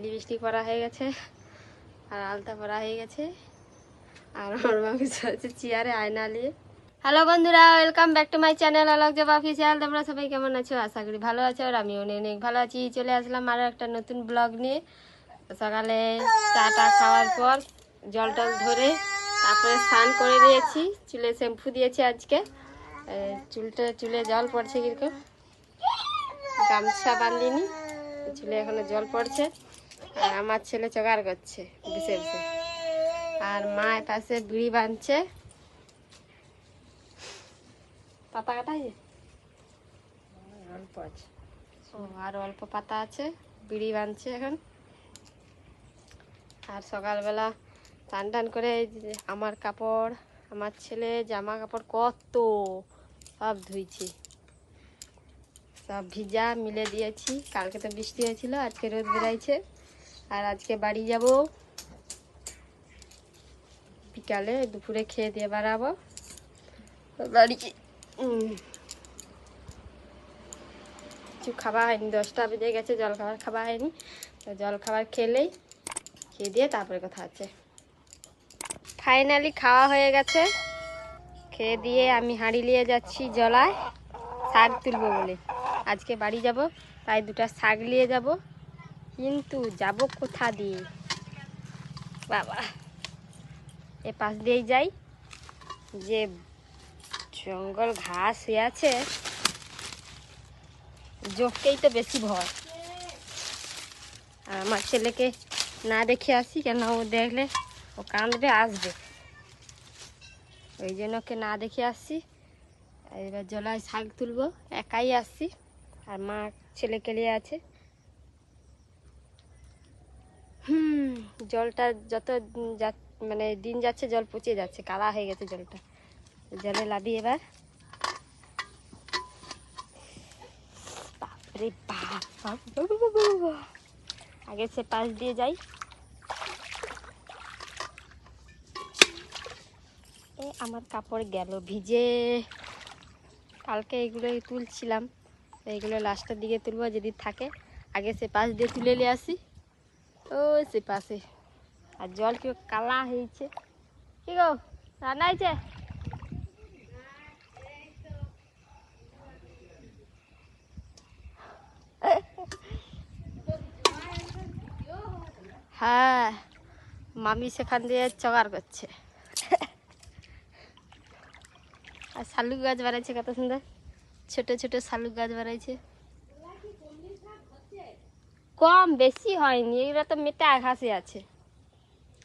Lipstick পরা হয়ে গেছে, আর আলতা পরা হয়ে গেছে, আর আমার বসে আছে চেয়ারে আয়না নিয়ে। হ্যালো বন্ধুরা, welcome back to my channel Alok job official তোমরা সবাই কেমন আছো? আশা করি ভালো আছো, আর আমি অনেক অনেক ভালো আছি। চলে আসলাম আরও একটা নতুন ব্লগ নিয়ে। সকালে চাটা খাওয়ার পর জল টল ধরে তারপরে স্নান করে দিয়েছি চুলে শ্যাম্পু দিয়েছি আজকে। চুলটা, চুলে জল পড়ছে কীরকম? গামছা বাঁধিনি, চুলে এখনও জল পড়ছে। আর আমার ছেলে জোগাড় করছে বসে আর মা পাশে বিড়ি বাঁধছে পাতা কাটা আছে অল্প আছে ও, আর অল্প পাতা আছে, বিড়ি বাঁধছে এখন। আর সকালবেলা টান টান করে আমার কাপড়, আমার ছেলে জামা কাপড় কত সব ধুইছি। সব ভিজা মিলে দিয়েছি, কালকে তো বৃষ্টি হয়েছিল, আজকে রোদ বেরাইছে আর আজকে বাড়ি যাব। বিকালে দুপুরে খেয়ে দিয়ে বাড়াবো। বাড়ি কিছু খাওয়া হয়নি, দশটা বেজে গেছে জল খাবার খাওয়া হয়নি। তো জল খাবার খেলেই, খেয়ে দিয়ে তারপরে কথা আছে ফাইনালি খাওয়া হয়ে গেছে। খেয়ে দিয়ে আমি হাঁড়ি নিয়ে যাচ্ছি জলায়। শাক তুলবো বলে। আজকে বাড়ি যাব, তাই দুটো শাক নিয়ে যাব। কিন্তু যাব কোথা দিয়ে? বাবা, এ পাশ দিয়েই যাই। যে জঙ্গল ঘাস হয়ে আছে, জোককেই তো বেশি ভয়। আর আমার ছেলেকে না দেখে আসি কেন? ও দেখলে ও কাঁদবে, আসবে। ওই জন্য ওকে না দেখে আসছি এবার জলায় শাক তুলবো, একাই আসছি আর মা ছেলেকে নিয়ে আছে। হুম জলটা যত মানে দিন যাচ্ছে জল পচে যাচ্ছে কালা হয়ে গেছে জলটা। জলে লাবি এবার। বাপরে বাপ বাপ, বাপ, বাপ, বাপ, বাপ। আগে সে পাশ দিয়ে যাই। আমার কাপড় গেল ভিজে। কালকে এগুলোই তুলছিলাম। এগুলো লাস্টের দিকে তুলবো যদি থাকে। আগে সে পাশ দিয়ে তুলে নিয়ে আসি। ও সে পাশে। আর জল কি কালা হয়েছে? কি গো, রান্না হয়েছে? হ্যাঁ মামি সেখান দিয়ে জোগাড় করছে। আর শালুক গাছ বাড়াইছে কত সুন্দর। ছোট ছোট শালুক গাছ বাড়াইছে কম বেশি হয়নি, এগুলো তো মেটে আঘাসে আছে।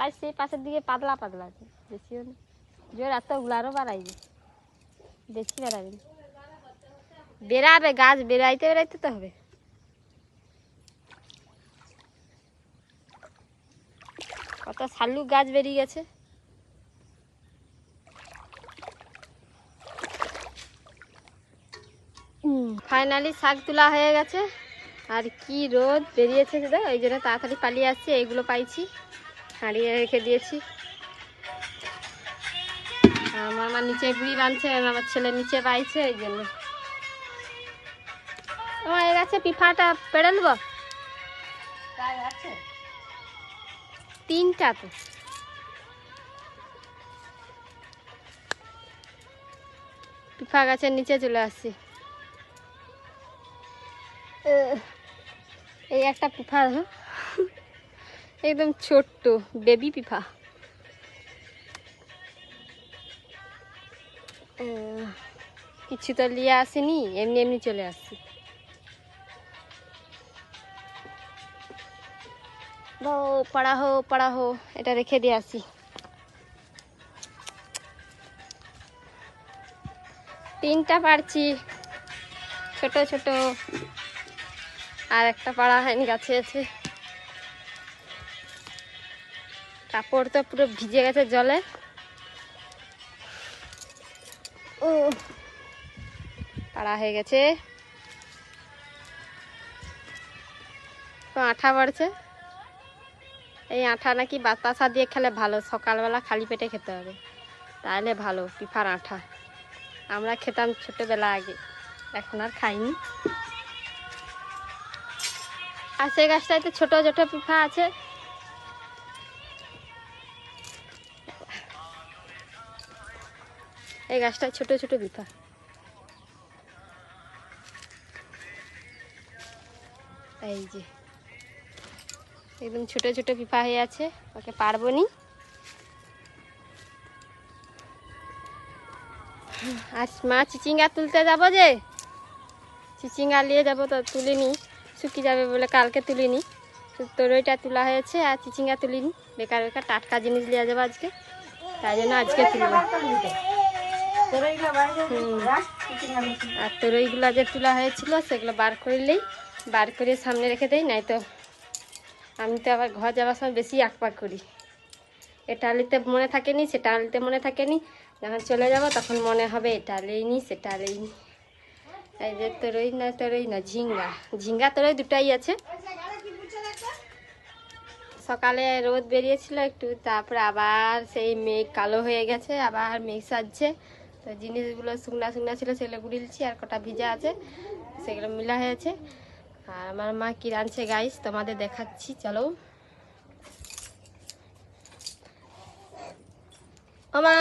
আর সেই পাশের দিকে পাতলা পাতলা আছে বেশিও না জোর এতগুলো আরও বাড়াইবে, বেশি বাড়াবে না। বেরাবে গাছ বেরাইতে বেরাইতে তো হবে। কত শালুক গাছ বেরিয়ে গেছে। ফাইনালি শাক তোলা হয়ে গেছে। আর কি রোদ বেরিয়েছে সেটা ওই জন্য তাড়াতাড়ি পালিয়ে আসছি, এইগুলো পাইছি, হাঁড়িয়ে রেখে দিয়েছি। আমার মা নিচে বুড়ি বাঁধছে, আমার ছেলে নিচে পাইছে ওই জন্য। আমার এই গাছে পিফাটা পেড়ে নেব? তিনটা তো। পিফা গাছের নিচে চলে আসছি। এই একটা পিফা। একদম ছোট্ট বেবি পিফা কিছু তো নিয়ে আসেনি, এমনি এমনি চলে আসছি। পড়া হো পড়া হো এটা রেখে দিয়ে আসি। তিনটা পারছি। ছোট ছোট। আর একটা পাড়া হয়নি, গাছে আছে। কাপড় তো পুরো ভিজে গেছে জলে। ও পাড়া হয়ে গেছে। আঠা বাড়ছে। এই আঠা নাকি বাতাসা দিয়ে খেলে ভালো, সকালবেলা খালি পেটে খেতে হবে। তাহলে ভালো, পিফার আঠা। আমরা খেতাম ছোটোবেলা আগে, এখন আর খাইনি। আর সেই গাছটায় তো ছোট ছোট পিফা আছে। এই গাছটায় ছোট ছোট পিফা। এই যে, একদম ছোট ছোট পিফা হয়ে আছে, ওকে পারব নি। আর মা চিচিঙ্গা তুলতে যাব যে? চিচিঙ্গা নিয়ে যাব তো তুলিনি শুকিয়ে যাবে বলে কালকে তুলিনি। তরইটা তোলা হয়েছে আর চিচিঙ্গা তুলিনি। বেকার বেকার টাটকা জিনিস নিয়ে যাব আজকে। তাই জন্য আজকে তুলবো। আর তরইগুলো যে তোলা হয়েছিল সেগুলো বার করলেই বার করে সামনে রেখে দেই নাই তো আমি তো আবার ঘর যাওয়ার সময় বেশি আকপাক করি। এটা আলিতে মনে থাকেনি, সেটা আলিতে মনে থাকেনি। যখন চলে যাব তখন মনে হবে এটা আলেইনি সেটা আলেইনি এই যে তরই না তরই না ঝিঙ্গা। ঝিঙ্গা তরই দুটাই আছে। সকালে রোদ বেরিয়েছিল একটু, তারপরে আবার সেই মেঘ কালো হয়ে গেছে, আবার মেঘ সাজছে। তো জিনিসগুলো শুকনা শুকনা ছিল, সেগুলো গুড়িলছি আর কটা ভিজা আছে, সেগুলো মিলা হয়েছে। আর আমার মা কি রাঁধছে গাইস তোমাদের দেখাচ্ছি, চলো। ও মা,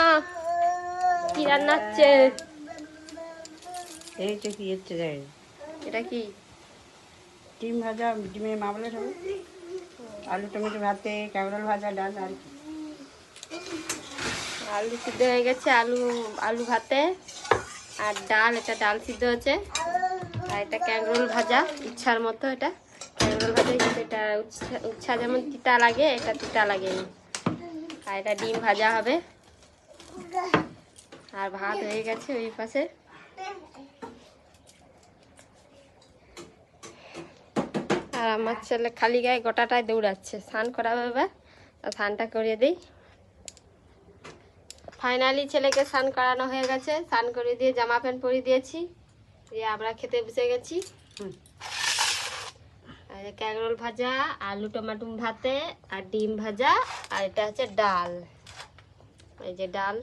কি রান্না হচ্ছে? এই তো কি হচ্ছে দেখ এটা কি? ডিম ভাজা ডিমের মামলেট হবে আলু টমেটো ভাতে কাঁকরোল ভাজা ডাল আর কি? আলু সিদ্ধ হয়ে গেছে আলু আলু ভাতে। আর ডাল এটা ডাল সিদ্ধ আছে আর এটা ক্যাংরোল ভাজা ইচ্ছার মতো এটা। ক্যাংরোল ভাজা কিন্তু এটা উচ্ছা যেমন তিতা লাগে এটা তিতা লাগে আর এটা ডিম ভাজা হবে। আর ভাত হয়ে গেছে ওই পাশে। আর আমার ছেলে খালি গায়ে গোটাটায় দৌড়াচ্ছে। স্নান করাবে এবার তা স্নানটা করিয়ে দিই। ফাইনালি ছেলেকে স্নান করানো হয়ে গেছে। স্নান করিয়ে দিয়ে জামা প্যান্ট পরিয়ে দিয়েছি। দিয়ে আমরা খেতে বসে গেছি। আর এই ক্যারোল ভাজা আলু টমাটুম ভাতে আর ডিম ভাজা আর এটা হচ্ছে ডাল। এই যে ডাল।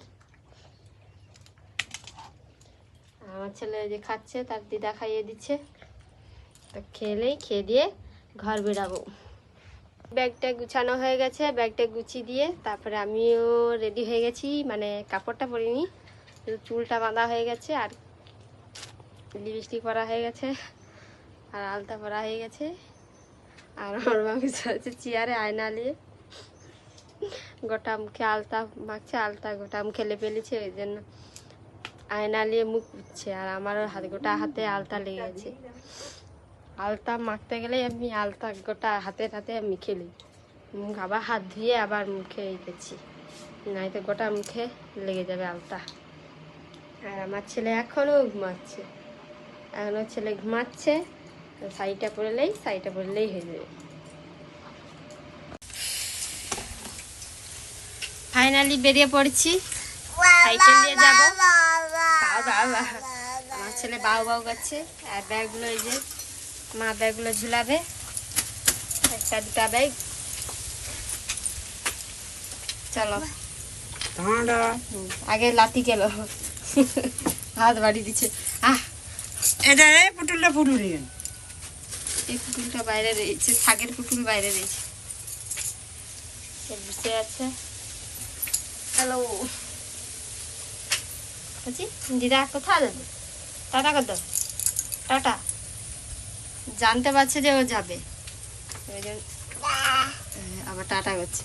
আমার ছেলে যে খাচ্ছে তার দিদা খাইয়ে দিচ্ছে। তো খেলেই খেয়ে দিয়ে ঘর বেরাবো। ব্যাগটা গুছানো হয়ে গেছে, ব্যাগটা গুছিয়ে দিয়ে তারপরে আমিও রেডি হয়ে গেছি মানে কাপড়টা পরিনি চুলটা বাঁধা হয়ে গেছে আর লিপস্টিক পরা হয়ে গেছে, আর আলতা পরা হয়ে গেছে। আর আমার মামি চলছে চেয়ারে আয়না নিয়ে। গোটা মুখে আলতা মাখছে, আলতা গোটা মুখে লেপে লিছে ওই জন্য আয়না নিয়ে মুখ পুচ্ছে আর আমারও হাত, গোটা হাতে আলতা লেগে গেছে। আলতা মাখতে গেলে আমি আলতা গোটা হাতে হাতে আমি খেলি। মুখ আবার হাত ধুয়ে আবার মুখে রেখেছি নাই তো গোটা মুখে লেগে যাবে আলতা। আর আমার ছেলে এখনও ঘুমাচ্ছে। এখনও ছেলে ঘুমাচ্ছে, শাড়িটা পরলেই শাড়িটা পরলেই হয়ে যাবে। ফাইনালি বেরিয়ে পড়ছি। সাইকেল নিয়ে যাব। আমার ছেলে বাউ বাউ করছে। আর ব্যাগগুলো এই যে মা ব্যাগগুলো ঝুলাবে। একটা দুটা ব্যাগ। চলো। আগে লাতি গেল। হাত বাড়ি দিচ্ছে। আহ! এটা এই পুটুলটা ফুটুলি এই পুতুলটা বাইরে রয়েছে। শাকের পুতুল বাইরে রয়েছে। বসে আছে। হ্যালো। বলছি দিদা কোথায়? যাবে টাটা কর দাও টাটা। জানতে পারছে যে ও যাবে। আবার টাটা করছে।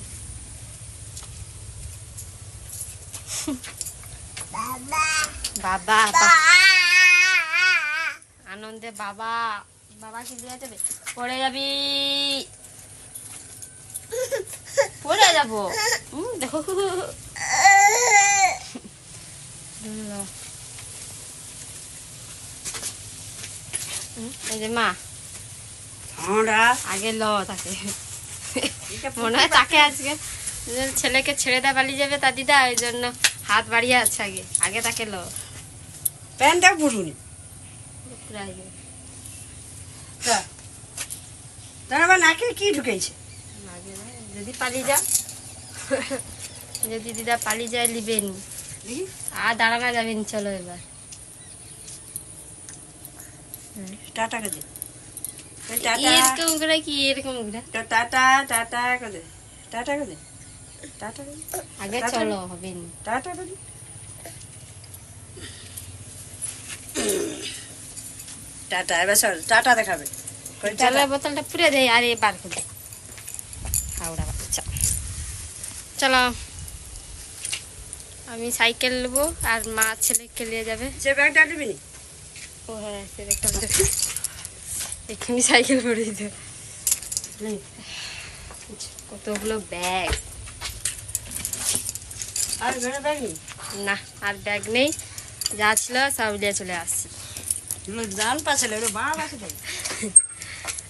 বাবা আনন্দে বাবা। বাবা কি দিয়ে যাবে? পড়ে যাবি। পড়ে যাব। হুম, দেখো। এই যে মা। ঠান্ডা আগে ল তাকে। মনে হয় তাকে আজকে। ছেলেকে ছেড়ে দেয় পালিয়ে যাবে তার দিদা ওই জন্য হাত বাড়িয়ে আছে আগে। আগে তাকে ল। প্যান্টটা ফুটুনি পুরা আগে। তার আবার নাকে কি ঢুকেছে? যদি পালিয়ে যাও যদি দিদা পালিয়ে যায় লিবেন। আর দাঁড়ানো যাবেন চলো এবার। টাটাকে দে। টাটা এরকম করে কি এরকম করে টাটা টাটা করে টাটা করে টাটা করে আগে চলো হবে টাটা করে টাটা এবার চল টাটা দেখাবে জলের বোতলটা পুরে দেয় আর এ বার করে হাওড়া বাচ্চা চলো আমি সাইকেল নেব আর মা ছেলেকে নিয়ে যাবে সে ব্যাগটা নিবি ও হ্যাঁ সেটা এখানে সাইকেল করে দিতে কতগুলো ব্যাগ। আর ব্যাগ নি না আর ব্যাগ নেই। যা ছিল সব নিয়ে চলে আসছি।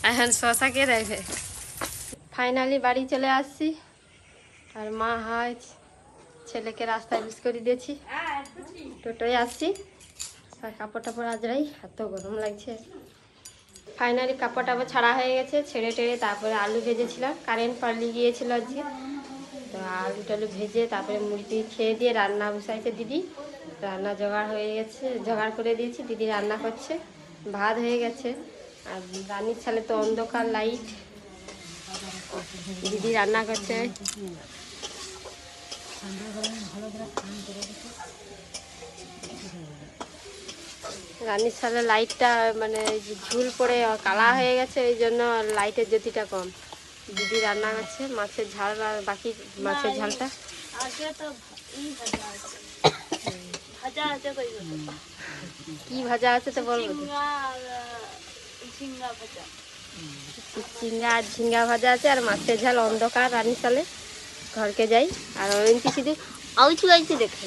এখন শশাকে রেখে ফাইনালি বাড়ি চলে আসছি। আর মা হয় ছেলেকে রাস্তায় বিস করে দিয়েছি। টোটোয় আসছি। আর কাপড় টাপড় আজরাই এত গরম লাগছে। ফাইনালি কাপড় টাপড় ছাড়া হয়ে গেছে, ছেড়ে টেড়ে তারপরে আলু ভেজেছিলাম। কারেন্ট পালিয়ে গিয়েছিল আজকে। তো আলু টালু ভেজে তারপরে মুড়ি খেয়ে দিয়ে রান্না বসাইছে দিদি। রান্না জোগাড় হয়ে গেছে, জোগাড় করে দিয়েছি, দিদি রান্না করছে। ভাত হয়ে গেছে। আর রানীর ছালে তো অন্ধকার, লাইট। দিদি রান্না করছে। রানীর ছালে লাইটটা মানে ঝুল পড়ে কালা হয়ে গেছে এই জন্য লাইটের জ্যোতিটা কম। দিদি রান্না করছে মাছের ঝাল আর বাকি মাছের ঝালটা। আছে আছে কি ভাজা আছে তো বলব তো। ঝিঙ্গা আর ঝিঙ্গা ভাজা আছে আর মাছের ঝাল অন্ধকার রানী সালে ঘরকে যাই আর অরেঞ্জি শুধু আউচু আউচু দেখে।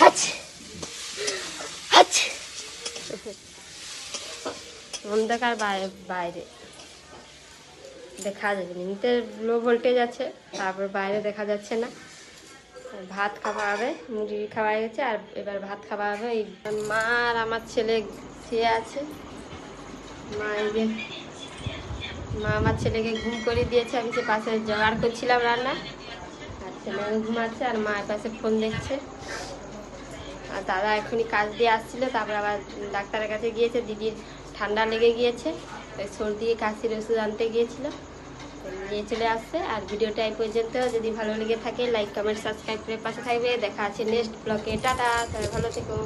হাচ্ছে হাচ্ছে অন্ধকার বাইরে। দেখা যাবে নিতে লো ভোল্টেজ আছে, তারপর বাইরে দেখা যাচ্ছে না। ভাত খাওয়া হবে মুড়ি খাওয়া গেছে, আর এবার ভাত খাওয়া হবে। এই মা আর আমার ছেলে শুয়ে আছে। মা মা আমার ছেলেকে ঘুম করে দিয়েছে। আমি সে পাশে জোগাড় করছিলাম রান্না। আর ছেলে ঘুমাচ্ছে আর মা পাশে ফোন দেখছে। আর দাদা এখনই কাজ দিয়ে আসছিল, তারপর আবার ডাক্তারের কাছে গিয়েছে, দিদির ঠান্ডা লেগে গিয়েছে সর্দি কাশির ওষুধ আনতে গিয়েছিল। নিয়ে চলে আসছে, আর ভিডিওটা এই পর্যন্ত। যদি ভালো লেগে থাকে লাইক কমেন্ট সাবস্ক্রাইব করে পাশে থাকবে। দেখা আছে নেক্সট ব্লগে টাটা তবে ভালো থেকো।